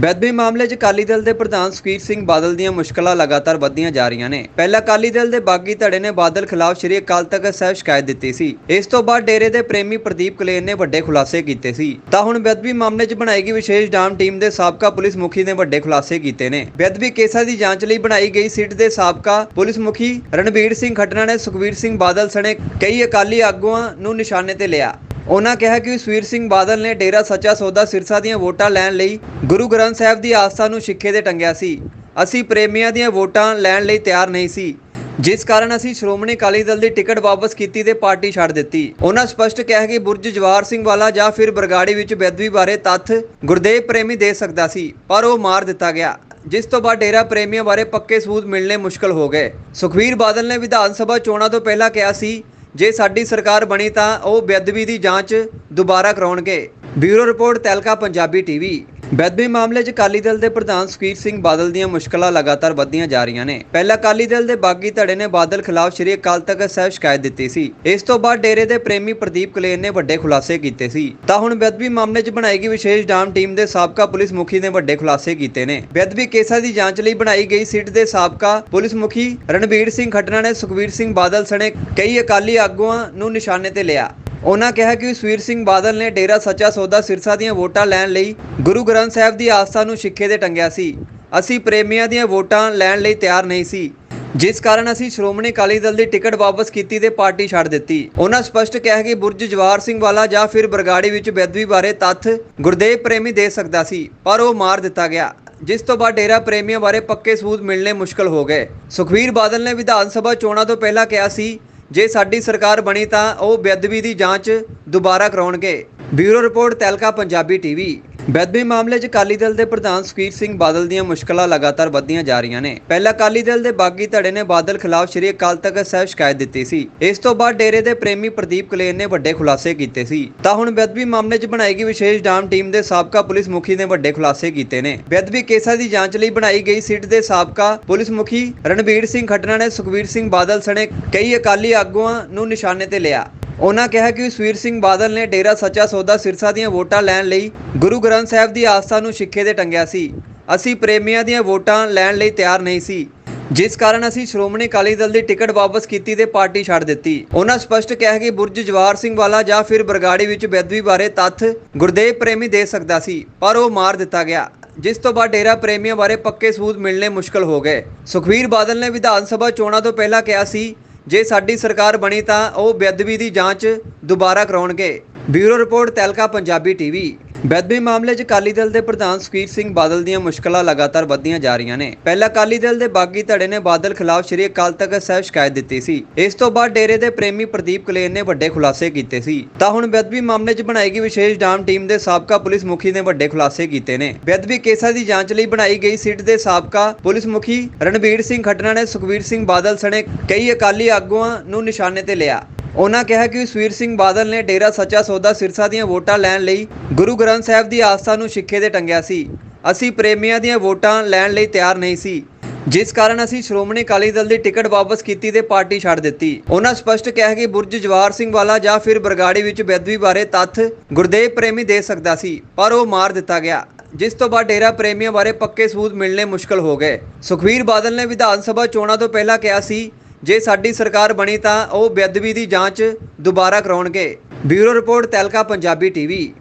ਬੇਅਦਬੀ ਮਾਮਲੇ 'ਚ ਅਕਾਲੀ ਦਲ ਦੇ ਪ੍ਰਧਾਨ ਸੁਖਬੀਰ ਸਿੰਘ ਬਾਦਲ ਦੀਆਂ ਮੁਸ਼ਕਲਾਂ ਲਗਾਤਾਰ ਵੱਧਦੀਆਂ ਜਾ ਰਹੀਆਂ ਨੇ। ਪਹਿਲਾਂ ਅਕਾਲੀ ਦਲ ਦੇ ਬਾਗੀ ਧੜੇ ਨੇ ਬਾਦਲ ਖਿਲਾਫ ਸ਼੍ਰੀ ਅਕਾਲ ਤਖਤ ਸਾਹਿਬ ਸ਼ਿਕਾਇਤ ਦਿੱਤੀ ਸੀ। ਇਸ ਤੋਂ ਬਾਅਦ ਡੇਰੇ ਦੇ ਪ੍ਰੇਮੀ ਪ੍ਰਦੀਪ ਕਲੇਰ ਨੇ ਵੱਡੇ ਖੁਲਾਸੇ ਕੀਤੇ ਸੀ। ਤਾਂ ਹੁਣ ਬੇਅਦਬੀ ਮਾਮਲੇ 'ਚ ਬਣਾਈ ਗਈ ਵਿਸ਼ੇਸ਼ ਡਾਮ ਟੀਮ ਦੇ ਸਾਬਕਾ ਪੁਲਿਸ ਮੁਖੀ ਨੇ ਵੱਡੇ ਖੁਲਾਸੇ ਕੀਤੇ ਨੇ। ਬੇਅਦਬੀ ਕੇਸਾਂ ਦੀ ਜਾਂਚ ਲਈ ਬਣਾਈ ਗਈ ਸਿੱਟ ਦੇ ਸਾਬਕਾ ਪੁਲਿਸ ਮੁਖੀ ਰਣਬੀਰ ਸਿੰਘ ਖੱਟਣਾ ਨੇ ਸੁਖਬੀਰ ਸਿੰਘ ਬਾਦਲ ਸਣੇ ਕਈ ਅਕਾਲੀ ਆਗੂਆਂ ਨੂੰ ਨਿਸ਼ਾਨੇ ਤੇ ਲਿਆ। ਉਹਨਾਂ ਕਿਹਾ ਕਿ ਸੁਖਬੀਰ ਸਿੰਘ ਬਾਦਲ ਨੇ ਡੇਰਾ ਸੱਚਾ ਸੌਦਾ ਸਿਰਸਾ ਦੀਆਂ ਵੋਟਾਂ ਲੈਣ ਲਈ ਗੁਰੂ ਗ੍ਰੰਥ ਸਾਹਿਬ ਦੀ ਆਸਥਾ ਨੂੰ ਸਿੱਖੇ ਤੇ ਟੰਗਿਆ ਸੀ। ਅਸੀਂ ਪ੍ਰੇਮੀਆਂ ਦੀਆਂ ਵੋਟਾਂ ਲੈਣ ਲਈ ਤਿਆਰ ਨਹੀਂ ਸੀ। ਜਿਸ ਕਾਰਨ ਅਸੀਂ ਸ਼੍ਰੋਮਣੀ ਅਕਾਲੀ ਦਲ ਦੀ ਟਿਕਟ ਵਾਪਸ ਕੀਤੀ ਤੇ ਪਾਰਟੀ ਛੱਡ ਦਿੱਤੀ। ਉਹਨਾਂ ਸਪਸ਼ਟ ਕਿਹਾ ਕਿ ਬੁਰਜ ਜਵਾਰ ਸਿੰਘ ਵਾਲਾ ਜਾਂ ਫਿਰ ਬਰਗਾੜੀ ਵਿੱਚ ਬੇਦਵੀ ਬਾਰੇ ਤੱਥ ਗੁਰਦੇਵ ਪ੍ਰੇਮੀ ਦੇ ਸਕਦਾ ਸੀ, ਪਰ ਉਹ ਮਾਰ ਦਿੱਤਾ ਗਿਆ। ਜਿਸ ਤੋਂ ਬਾਅਦ ਡੇਰਾ ਪ੍ਰੇਮੀਆਂ ਬਾਰੇ ਪੱਕੇ ਸਬੂਤ ਮਿਲਣੇ ਮੁਸ਼ਕਲ ਹੋ ਗਏ। ਸੁਖਵੀਰ ਬਾਦਲ ਨੇ ਵਿਧਾਨ ਸਭਾ ਚੋਣਾਂ ਤੋਂ ਪਹਿਲਾਂ ਕਿਹਾ ਸੀ ਜੇ ਸਾਡੀ ਸਰਕਾਰ ਬਣੀ ਤਾਂ ਉਹ ਬੇਅਦਬੀ ਦੀ ਜਾਂਚ ਦੁਬਾਰਾ ਕਰਾਉਣਗੇ। Bureau report Tailka, Punjabi TV. ਬੇਅਦਬੀ ਮਾਮਲੇ 'ਚ ਅਕਾਲੀ ਦਲ ਦੇ ਪ੍ਰਧਾਨ ਸੁਖਬੀਰ ਸਿੰਘ ਬਾਦਲ ਦੀਆਂ ਮੁਸ਼ਕਲਾਂ ਲਗਾਤਾਰ ਵੱਧਦੀਆਂ ਜਾ ਰਹੀਆਂ ਨੇ। ਪਹਿਲਾਂ ਅਕਾਲੀ ਦਲ ਦੇ ਬਾਗੀ ਧੜੇ ਨੇ ਬਾਦਲ ਖਿਲਾਫ ਸ਼੍ਰੀ ਅਕਾਲ ਤਖਤ ਸਾਹਿਬ ਸ਼ਿਕਾਇਤ ਦਿੱਤੀ ਸੀ। ਇਸ ਤੋਂ ਬਾਅਦ ਡੇਰੇ ਦੇ ਪ੍ਰੇਮੀ ਪ੍ਰਦੀਪ ਕਲੇਰ ਨੇ ਵੱਡੇ ਖੁਲਾਸੇ ਕੀਤੇ ਸੀ। ਤਾਂ ਹੁਣ ਬੇਅਦਬੀ ਮਾਮਲੇ 'ਚ ਬਣਾਈ ਗਈ ਵਿਸ਼ੇਸ਼ ਡਾਮ ਟੀਮ ਦੇ ਸਾਬਕਾ ਪੁਲਿਸ ਮੁਖੀ ਨੇ ਵੱਡੇ ਖੁਲਾਸੇ ਕੀਤੇ ਨੇ। ਬੇਅਦਬੀ ਕੇਸਾਂ ਦੀ ਜਾਂਚ ਲਈ ਬਣਾਈ ਗਈ ਸਿੱਟ ਦੇ ਸਾਬਕਾ ਪੁਲਿਸ ਮੁਖੀ ਰਣਬੀਰ ਸਿੰਘ ਖੱਟਣਾ ਨੇ ਸੁਖਬੀਰ ਸਿੰਘ ਬਾਦਲ ਸਣੇ ਕਈ ਅਕਾਲੀ ਆਗੂਆਂ ਨੂੰ ਨਿਸ਼ਾਨੇ ਤੇ ਲਿਆ। ਉਹਨਾਂ ਕਿਹਾ ਕਿ ਸੁਖਬੀਰ ਸਿੰਘ ਬਾਦਲ ਨੇ ਡੇਰਾ ਸੱਚਾ ਸੌਦਾ ਸਿਰਸਾ ਦੀਆਂ ਵੋਟਾਂ ਲੈਣ ਲਈ ਗੁਰੂ ਗ੍ਰੰਥ ਸਾਹਿਬ ਦੀ ਆਸਥਾ ਨੂੰ ਸਿੱਖੇ ਤੇ ਟੰਗਿਆ ਸੀ। ਅਸੀਂ ਪ੍ਰੇਮੀਆਂ ਦੀਆਂ ਵੋਟਾਂ ਲੈਣ ਲਈ ਤਿਆਰ ਨਹੀਂ ਸੀ। ਜਿਸ ਕਾਰਨ ਅਸੀਂ ਸ਼੍ਰੋਮਣੀ ਅਕਾਲੀ ਦਲ ਦੀ ਟਿਕਟ ਵਾਪਸ ਕੀਤੀ ਤੇ ਪਾਰਟੀ ਛੱਡ ਦਿੱਤੀ। ਉਹਨਾਂ ਸਪਸ਼ਟ ਕਿਹਾ ਕਿ ਬੁਰਜ ਜਵਾਰ ਸਿੰਘ ਵਾਲਾ ਜਾਂ ਫਿਰ ਬਰਗਾੜੀ ਵਿੱਚ ਬੇਦਵੀ ਬਾਰੇ ਤੱਥ ਗੁਰਦੇਵ ਪ੍ਰੇਮੀ ਦੇ ਸਕਦਾ ਸੀ, ਪਰ ਉਹ ਮਾਰ ਦਿੱਤਾ ਗਿਆ। ਜਿਸ ਤੋਂ ਬਾਅਦ ਡੇਰਾ ਪ੍ਰੇਮੀਆਂ ਬਾਰੇ ਪੱਕੇ ਸਬੂਤ ਮਿਲਣੇ ਮੁਸ਼ਕਲ ਹੋ ਗਏ। ਸੁਖਵੀਰ ਬਾਦਲ ਨੇ ਵਿਧਾਨ ਸਭਾ ਚੋਣਾਂ ਤੋਂ ਪਹਿਲਾਂ ਕਿਹਾ ਸੀ ਜੇ ਸਾਡੀ ਸਰਕਾਰ ਬਣੀ ਤਾਂ ਉਹ ਬੇਅਦਬੀ ਦੀ ਜਾਂਚ ਦੁਬਾਰਾ ਕਰਾਉਣਗੇ। Bureau report Tailka, Punjabi TV. ਬੇਅਦਬੀ ਮਾਮਲੇ 'ਚ ਅਕਾਲੀ ਦਲ ਦੇ ਪ੍ਰਧਾਨ ਸੁਖਬੀਰ ਸਿੰਘ ਬਾਦਲ ਦੀਆਂ ਮੁਸ਼ਕਲਾਂ ਲਗਾਤਾਰ ਵੱਧਦੀਆਂ ਜਾ ਰਹੀਆਂ ਨੇ। ਪਹਿਲਾਂ ਅਕਾਲੀ ਦਲ ਦੇ ਬਾਗੀ ਧੜੇ ਨੇ ਬਾਦਲ ਖਿਲਾਫ ਸ਼੍ਰੀ ਅਕਾਲ ਤਖਤ ਸਾਹਿਬ ਸ਼ਿਕਾਇਤ ਦਿੱਤੀ ਸੀ। ਇਸ ਤੋਂ ਬਾਅਦ ਡੇਰੇ ਦੇ ਪ੍ਰੇਮੀ ਪ੍ਰਦੀਪ ਕਲੇਰ ਨੇ ਵੱਡੇ ਖੁਲਾਸੇ ਕੀਤੇ ਸੀ। ਤਾਂ ਹੁਣ ਬੇਅਦਬੀ ਮਾਮਲੇ 'ਚ ਬਣਾਈ ਗਈ ਵਿਸ਼ੇਸ਼ ਡਾਮ ਟੀਮ ਦੇ ਸਾਬਕਾ ਪੁਲਿਸ ਮੁਖੀ ਨੇ ਵੱਡੇ ਖੁਲਾਸੇ ਕੀਤੇ ਨੇ। ਬੇਅਦਬੀ ਕੇਸਾਂ ਦੀ ਜਾਂਚ ਲਈ ਬਣਾਈ ਗਈ ਸਿੱਟ ਦੇ ਸਾਬਕਾ ਪੁਲਿਸ ਮੁਖੀ ਰਣਬੀਰ ਸਿੰਘ ਖੱਟਣਾ ਨੇ ਸੁਖਬੀਰ ਸਿੰਘ ਬਾਦਲ ਸਣੇ ਕਈ ਅਕਾਲੀ ਆਗੂਆਂ ਨੂੰ ਨਿਸ਼ਾਨੇ ਤੇ ਲਿਆ। ਉਹਨਾਂ ਕਿਹਾ ਕਿ ਸੁਖਬੀਰ ਸਿੰਘ ਬਾਦਲ ਨੇ ਡੇਰਾ ਸੱਚਾ ਸੌਦਾ ਸਿਰਸਾ ਦੀਆਂ ਵੋਟਾਂ ਲੈਣ ਲਈ ਗੁਰੂ ਗ੍ਰੰਥ ਸਾਹਿਬ ਦੀ ਆਸਥਾ ਨੂੰ ਸਿੱਖੇ ਤੇ ਟੰਗਿਆ ਸੀ। ਅਸੀਂ ਪ੍ਰੇਮੀਆਂ ਦੀਆਂ ਵੋਟਾਂ ਲੈਣ ਲਈ ਤਿਆਰ ਨਹੀਂ ਸੀ। ਜਿਸ ਕਾਰਨ ਅਸੀਂ ਸ਼੍ਰੋਮਣੀ ਅਕਾਲੀ ਦਲ ਦੀ ਟਿਕਟ ਵਾਪਸ ਕੀਤੀ ਤੇ ਪਾਰਟੀ ਛੱਡ ਦਿੱਤੀ। ਉਹਨਾਂ ਸਪਸ਼ਟ ਕਿਹਾ ਕਿ ਬੁਰਜ ਜਵਾਰ ਸਿੰਘ ਵਾਲਾ ਜਾਂ ਫਿਰ ਬਰਗਾੜੀ ਵਿੱਚ ਬੇਦਵੀ ਬਾਰੇ ਤੱਥ ਗੁਰਦੇਵ ਪ੍ਰੇਮੀ ਦੇ ਸਕਦਾ ਸੀ, ਪਰ ਉਹ ਮਾਰ ਦਿੱਤਾ ਗਿਆ। ਜਿਸ ਤੋਂ ਬਾਅਦ ਡੇਰਾ ਪ੍ਰੇਮੀਆਂ ਬਾਰੇ ਪੱਕੇ ਸਬੂਤ ਮਿਲਣੇ ਮੁਸ਼ਕਲ ਹੋ ਗਏ। ਸੁਖਵੀਰ ਬਾਦਲ ਨੇ ਵਿਧਾਨ ਸਭਾ ਚੋਣਾਂ ਤੋਂ ਪਹਿਲਾਂ ਕਿਹਾ ਸੀ ਜੇ ਸਾਡੀ ਸਰਕਾਰ ਬਣੀ ਤਾਂ ਉਹ ਬੇਅਦਬੀ ਦੀ ਜਾਂਚ ਦੁਬਾਰਾ ਕਰਾਉਣਗੇ। Bureau report Tailka, Punjabi TV. ਬੇਅਦਬੀ ਮਾਮਲੇ 'ਚ ਅਕਾਲੀ ਦਲ ਦੇ ਪ੍ਰਧਾਨ ਸੁਖਬੀਰ ਸਿੰਘ ਬਾਦਲ ਦੀਆਂ ਮੁਸ਼ਕਲਾਂ ਲਗਾਤਾਰ ਵੱਧਦੀਆਂ ਜਾ ਰਹੀਆਂ ਨੇ। ਪਹਿਲਾਂ ਅਕਾਲੀ ਦਲ ਦੇ ਬਾਗੀ ਧੜੇ ਨੇ ਬਾਦਲ ਖਿਲਾਫ ਸ਼੍ਰੀ ਅਕਾਲ ਤਖਤ ਸਾਹਿਬ ਸ਼ਿਕਾਇਤ ਦਿੱਤੀ ਸੀ। ਇਸ ਤੋਂ ਬਾਅਦ ਡੇਰੇ ਦੇ ਪ੍ਰੇਮੀ ਪ੍ਰਦੀਪ ਕਲੇਰ ਨੇ ਵੱਡੇ ਖੁਲਾਸੇ ਕੀਤੇ ਸੀ। ਤਾਂ ਹੁਣ ਬੇਅਦਬੀ ਮਾਮਲੇ 'ਚ ਬਣਾਈ ਗਈ ਵਿਸ਼ੇਸ਼ ਡਾਮ ਟੀਮ ਦੇ ਸਾਬਕਾ ਪੁਲਿਸ ਮੁਖੀ ਨੇ ਵੱਡੇ ਖੁਲਾਸੇ ਕੀਤੇ ਨੇ। ਬੇਅਦਬੀ ਕੇਸਾਂ ਦੀ ਜਾਂਚ ਲਈ ਬਣਾਈ ਗਈ ਸਿੱਟ ਦੇ ਸਾਬਕਾ ਪੁਲਿਸ ਮੁਖੀ ਰਣਬੀਰ ਸਿੰਘ ਖੱਟਣਾ ਨੇ ਸੁਖਬੀਰ ਸਿੰਘ ਬਾਦਲ ਸਣੇ ਕਈ ਅਕਾਲੀ ਆਗੂਆਂ ਨੂੰ ਨਿਸ਼ਾਨੇ ਤੇ ਲਿਆ। ਉਹਨਾਂ ਕਿਹਾ ਕਿ ਸੁਖਬੀਰ ਸਿੰਘ ਬਾਦਲ ਨੇ ਡੇਰਾ ਸੱਚਾ ਸੌਦਾ ਸਿਰਸਾ ਦੀਆਂ ਵੋਟਾਂ ਲੈਣ ਲਈ ਗੁਰੂ ਗ੍ਰੰਥ ਸਾਹਿਬ ਦੀ ਆਸਥਾ ਨੂੰ ਸਿੱਖੇ ਤੇ ਟੰਗਿਆ ਸੀ। ਅਸੀਂ ਪ੍ਰੇਮੀਆਂ ਦੀਆਂ ਵੋਟਾਂ ਲੈਣ ਲਈ ਤਿਆਰ ਨਹੀਂ ਸੀ। ਜਿਸ ਕਾਰਨ ਅਸੀਂ ਸ਼੍ਰੋਮਣੀ ਅਕਾਲੀ ਦਲ ਦੀ ਟਿਕਟ ਵਾਪਸ ਕੀਤੀ ਤੇ ਪਾਰਟੀ ਛੱਡ ਦਿੱਤੀ। ਉਹਨਾਂ ਸਪਸ਼ਟ ਕਿਹਾ ਕਿ ਬੁਰਜ ਜਵਾਰ ਸਿੰਘ ਵਾਲਾ ਜਾਂ ਫਿਰ ਬਰਗਾੜੀ ਵਿੱਚ ਬੇਦਵੀ ਬਾਰੇ ਤੱਥ ਗੁਰਦੇਵ ਪ੍ਰੇਮੀ ਦੇ ਸਕਦਾ ਸੀ, ਪਰ ਉਹ ਮਾਰ ਦਿੱਤਾ ਗਿਆ। ਜਿਸ ਤੋਂ ਬਾਅਦ ਡੇਰਾ ਪ੍ਰੇਮੀਆਂ ਬਾਰੇ ਪੱਕੇ ਸਬੂਤ ਮਿਲਣੇ ਮੁਸ਼ਕਲ ਹੋ ਗਏ। ਸੁਖਵੀਰ ਬਾਦਲ ਨੇ ਵਿਧਾਨ ਸਭਾ ਚੋਣਾਂ ਤੋਂ ਪਹਿਲਾਂ ਕਿਹਾ ਸੀ ਜੇ ਸਾਡੀ ਸਰਕਾਰ ਬਣੀ ਤਾਂ ਉਹ ਬੇਅਦਬੀ ਦੀ ਜਾਂਚ ਦੁਬਾਰਾ ਕਰਾਉਣਗੇ। Bureau report Tailka, Punjabi TV.